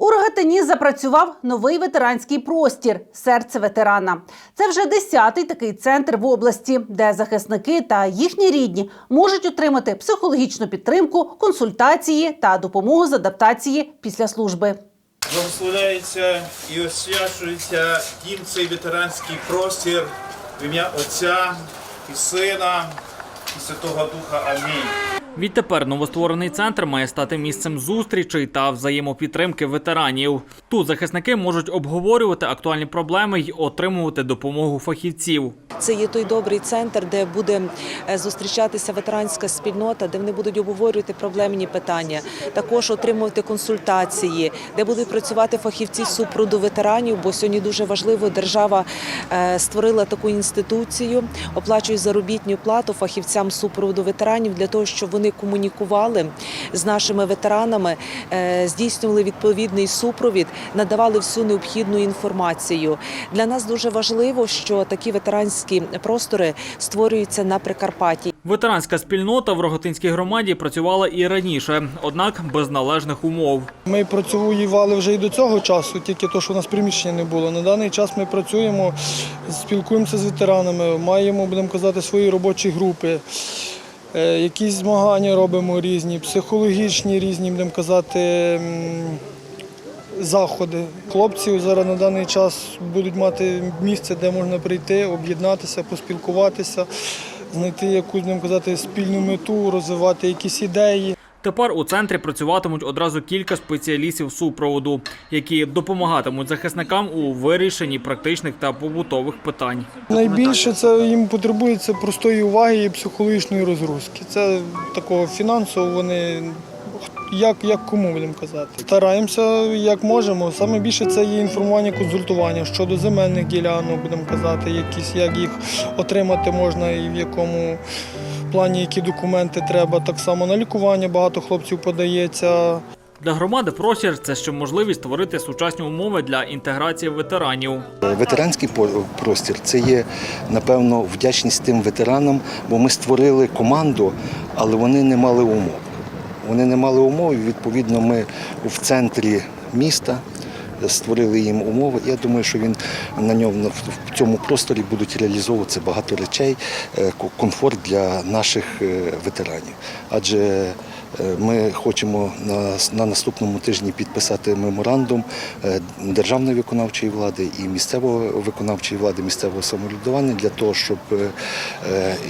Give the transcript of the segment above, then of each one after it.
У Рогатині запрацював новий ветеранський простір серце ветерана. Це вже десятий такий центр в області, де захисники та їхні рідні можуть отримати психологічну підтримку, консультації та допомогу з адаптації після служби. Благословляється і освячується дім цей ветеранський простір в ім'я Отця і Сина і Святого Духа. Амінь. Відтепер новостворений центр має стати місцем зустрічей та взаємопідтримки ветеранів. Тут захисники можуть обговорювати актуальні проблеми й отримувати допомогу фахівців. Це є той добрий центр, де буде е, зустрічатися ветеранська спільнота, де вони будуть обговорювати проблемні питання, також отримувати консультації, де будуть працювати фахівці супроводу ветеранів. Бо сьогодні дуже важливо, держава е, створила таку інституцію, оплачує заробітну плату фахівцям супроводу ветеранів для того, щоб вони комунікували з нашими ветеранами, е, здійснювали відповідний супровід, надавали всю необхідну інформацію. Для нас дуже важливо, що такі ветеранські простори створюються на Прикарпатті. Ветеранська спільнота в Роготинській громаді працювала і раніше, однак без належних умов. Ми працювали вже і до цього часу, тільки то, що у нас приміщення не було. На даний час ми працюємо, спілкуємося з ветеранами, маємо, будемо казати, свої робочі групи. Е, Якісь змагання робимо різні, психологічні різні, будемо казати, заходи. Хлопці зараз на даний час будуть мати місце, де можна прийти, об'єднатися, поспілкуватися, знайти якусь, будемо казати, спільну мету, розвивати якісь ідеї. Тепер у центрі працюватимуть одразу кілька спеціалістів супроводу, які допомагатимуть захисникам у вирішенні практичних та побутових питань. Найбільше це їм потребується простої уваги і психологічної розгрузки. Це такого фінансово вони як, як кому будемо казати. Стараємося як можемо. Саме більше це є інформування, консультування щодо земельних ділянок, будемо казати, якісь як їх отримати можна і в якому плані які документи треба. Так само на лікування багато хлопців подається. Для громади простір це ще можливість створити сучасні умови для інтеграції ветеранів. Ветеранський простір це є напевно вдячність тим ветеранам, бо ми створили команду, але вони не мали умов. Вони не мали умов, і відповідно ми в центрі міста створили їм умови. Я думаю, що він на ньому в цьому просторі будуть реалізовуватися багато речей, е, комфорт для наших е, ветеранів. Адже е, ми хочемо на, на наступному тижні підписати меморандум державної виконавчої влади і місцевої виконавчої влади, місцевого самоврядування для того, щоб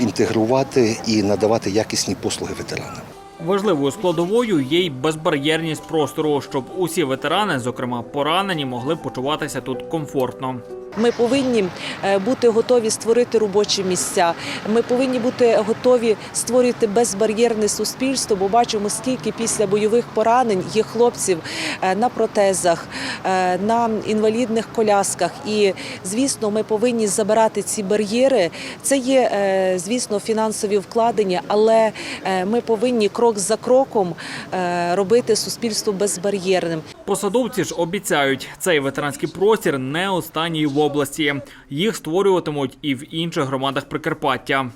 інтегрувати і надавати якісні послуги ветеранам. Важливою складовою є й безбар'єрність простору, щоб усі ветерани, зокрема поранені, могли почуватися тут комфортно. Ми повинні е, бути готові створити робочі місця. Ми повинні бути готові створювати безбар'єрне суспільство, бо бачимо, скільки після бойових поранень є хлопців е, на протезах, е, на інвалідних колясках. І звісно, ми повинні забирати ці бар'єри. Це є, звісно, фінансові вкладення, але ми повинні крок за кроком робити суспільство безбар'єрним. Посадовці ж обіцяють, цей ветеранський простір не останній в області. Їх створюватимуть і в інших громадах Прикарпаття.